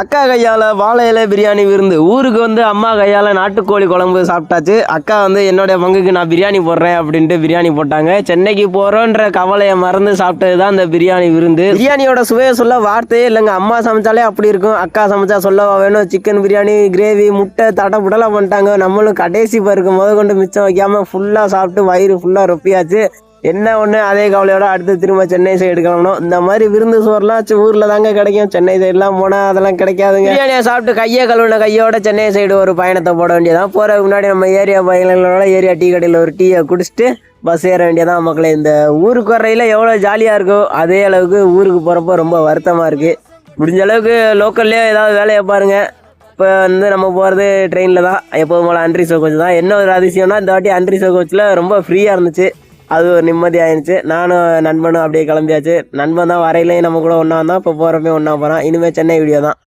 அக்கா கையால் வாழை இலை பிரியாணி விருந்து. ஊருக்கு வந்து அம்மா கையால் நாட்டுக்கோழி குழம்பு சாப்பிட்டாச்சு. அக்கா வந்து என்னுடைய பங்குக்கு நான் பிரியாணி போடுறேன் அப்படின்ட்டு பிரியாணி போட்டாங்க. சென்னைக்கு போகிறோன்ற கவலையை மறந்து சாப்பிட்டது தான் இந்த பிரியாணி விருந்து. பிரியாணியோட சுவையை சொல்ல வார்த்தையே இல்லைங்க. அம்மா சமைச்சாலே அப்படி இருக்கும். அக்கா சமைச்சா சொல்லவா வேணும்? சிக்கன் பிரியாணி கிரேவி முட்டை தடை புடலாக பண்ணிட்டாங்க. நம்மளும் கடைசி பருக்கு முத கொண்டு மிச்சம் வைக்காமல் ஃபுல்லாக சாப்பிட்டு வயிறு ஃபுல்லாக ரொப்பியாச்சு. என்ன ஒன்று அதே கவலையோட அடுத்து திரும்ப சென்னை சைடு கிளம்பணும். இந்த மாதிரி விருந்து சோறுலாம் ஊரில் தாங்க கிடைக்கும். சென்னை சைடுலாம் போனால் அதெல்லாம் கிடைக்காதுங்க. பிரியாணியை சாப்பிட்டு கையை கழுவுன கையோட சென்னை சைடு ஒரு பயணத்தை போட வேண்டியதான் போகிறதுக்கு முன்னாடி நம்ம ஏரியா பயணங்களோட ஏரியா டீ கடையில் ஒரு டீயை குடிச்சிட்டு பஸ் ஏற வேண்டியதான் மக்களே இந்த ஊருக்கு வரையில் எவ்வளோ ஜாலியாக இருக்கோ அதே அளவுக்கு ஊருக்கு போகிறப்போ ரொம்ப வருத்தமாக இருக்குது முடிஞ்ச அளவுக்கு லோக்கல்லே ஏதாவது வேலையை பாருங்கள் இப்போ வந்து நம்ம போகிறது ட்ரெயினில் தான். எப்போதும் போல் அன்ட்ரி சோ கோச் தான். என்ன ஒரு அதிசயம்னா இந்த வாட்டி அன்ட்ரி சோ கோச்சில் ரொம்ப ஃப்ரீயாக இருந்துச்சு. அது ஒரு நிம்மதி நானும் நண்பனும் அப்படியே கிளம்பியாச்சு. நண்பன் தான் வரையிலையும் நம்ம கூட ஒன்றா வந்தான். இப்போ போகிறப்பையும் ஒன்றா போகிறான் இனிமேல் சென்னை வீடியோ தான்.